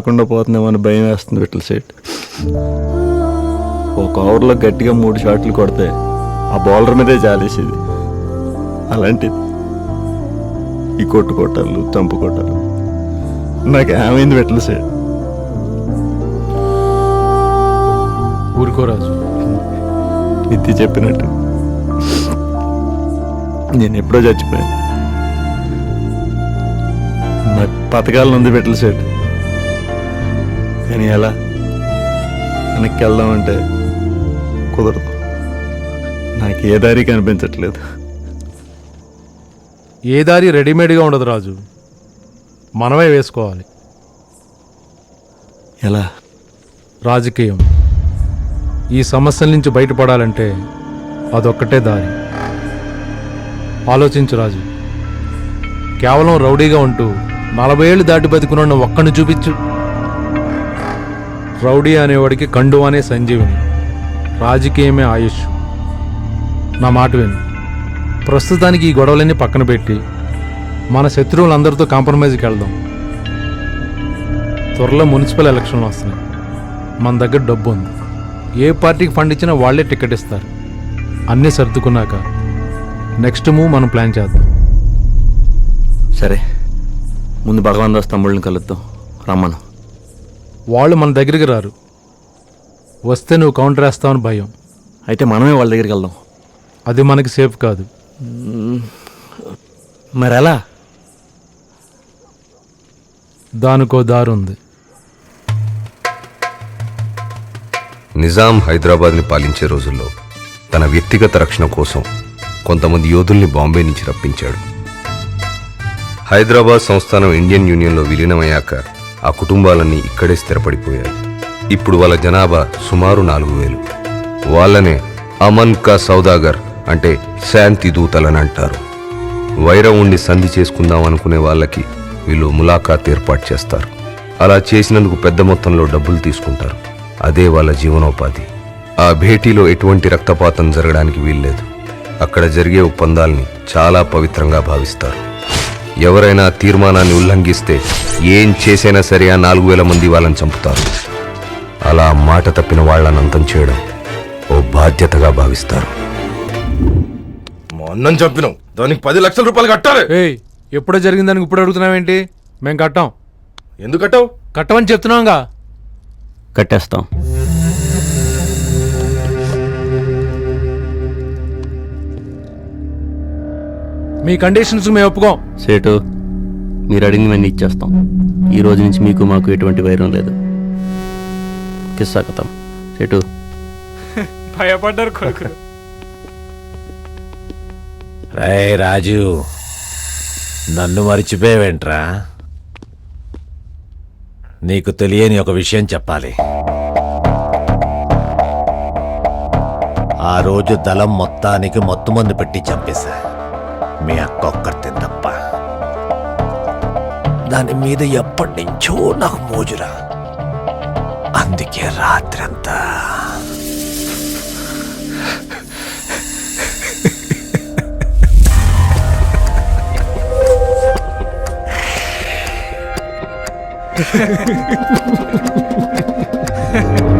కాకుండా పోతుందేమో అని భయం వేస్తుంది విట్టల సెట్ ఒక ఓవర్లో గట్టిగా మూడు షాట్లు కొడితే ఆ బౌలర్ మీదే జాలేసేది. అలాంటిది. ఈ కొట్టు కొట్టాలు చంపు కొట్టాలు. నాకు ఏమైంది విట్టల సెట్ ఊరుకోరాజు నిత్య చెప్పినట్టు. నేను ఎప్పుడో చచ్చిపోయాను. నాకు పథకాలను ఉంది పెట్టలు సెట్ కానీ ఎలా? వెనక్కి వెళ్దామంటే కుదరదు. నాకు ఏ దారి కనిపించట్లేదు. ఏ దారి రెడీమేడ్గా ఉండదు రాజు. మనమే వేసుకోవాలి. ఎలా? రాజకీయం. ఈ సమస్యల నుంచి బయటపడాలంటే అదొక్కటే దారి. ఆలోచించు రాజు. కేవలం రౌడీగా ఉంటూ నలభై ఏళ్ళు దాటి బతికున్న ఒక్కడిని చూపించు. రౌడీ అనేవాడికి కండు అనే సంజీవిని. రాజకీయమే ఆయుష్. నా మాట విను. ప్రస్తుతానికి ఈ గొడవలన్నీ పక్కన పెట్టి మన శత్రువులందరితో కాంప్రమైజ్కి వెళ్దాం. త్వరలో మున్సిపల్ ఎలక్షన్లు వస్తున్నాయి. మన దగ్గర డబ్బు ఉంది. ఏ పార్టీకి ఫండ్ ఇచ్చినా వాళ్ళే టికెట్ ఇస్తారు. అన్నీ సర్దుకున్నాక నెక్స్ట్ మూవ్ మనం ప్లాన్ చేద్దాం. సరే. ముందు భగవాన్ దాస్ తమ్ముళ్ళని కలుద్దాం. రమ్మను. వాళ్ళు మన దగ్గరికి రారు. వస్తే నువ్వు కౌంటర్ వేస్తావని భయం. అయితే మనమే వాళ్ళ దగ్గరికి వెళ్దాం. అది మనకి సేఫ్ కాదు. మరి ఎలా దానికో దారి ఉంది. నిజాం హైదరాబాద్ని పాలించే రోజుల్లో తన వ్యక్తిగత రక్షణ కోసం కొంతమంది యోధుల్ని బాంబే నుంచి రప్పించాడు. హైదరాబాద్ సంస్థానం ఇండియన్ యూనియన్లో విలీనమయ్యాక ఆ కుటుంబాలన్నీ ఇక్కడే స్థిరపడిపోయాయి. ఇప్పుడు వాళ్ళ జనాభా సుమారు నాలుగు వేలు. వాళ్ళనే అమన్ కా సౌదాగర్ అంటే శాంతి దూతలని అంటారు. వైరం ఉండి సంధి చేసుకుందాం అనుకునే వాళ్ళకి వీళ్ళు ములాఖాత్ ఏర్పాటు చేస్తారు. అలా చేసినందుకు పెద్ద మొత్తంలో డబ్బులు తీసుకుంటారు. అదే వాళ్ళ జీవనోపాధి. ఆ భేటీలో ఎటువంటి రక్తపాతం జరగడానికి వీల్లేదు. అక్కడ జరిగే ఒప్పందాల్ని చాలా పవిత్రంగా భావిస్తారు. ఎవరైనా తీర్మానాన్ని ఉల్లంఘిస్తే ఏం చేసైనా సరే ఆ నాలుగు వేల మంది వాళ్ళని చంపుతారు. అలా మాట తప్పిన వాళ్ళని అంతం చేయడం ఓ బాధ్యతగా భావిస్తారు. మా అన్నం చంపినాం. దానికి పది లక్షల రూపాయలు కట్టాలి. ఏయ్ ఎప్పుడో జరిగిన దానికి ఇప్పుడు అడుగుతున్నావేంటి? మేము కట్టాం. ఎందుకు కట్టావు? కట్టమని చెప్తున్నాంగా. కట్టేస్తాం. మీ కండిషన్స్ మేము ఒప్పుకోం. సేటు మీరు అడిగినవన్నీ ఇచ్చేస్తాం ఈ రోజు నుంచి మీకు మాకు ఎటువంటి వైరం లేదు. కిస్సా కథం. సేటు. భయపడ్డారు కొడుకులు. రే రాజు నన్ను మర్చిపోయావేంట్రా? నీకు తెలియని ఒక విషయం చెప్పాలి. ఆ రోజు దళం మొత్తానికి మొత్తం మంది పెట్టి చంపేశా మీ అక్క ఒక్కరితే తప్ప. దాని మీద ఎప్పటి నుంచో నాకు మోజురా. అందుకే రాత్రంతా. పొద్దున్నే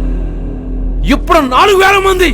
ఇప్పుడు నాలుగు వేల మంది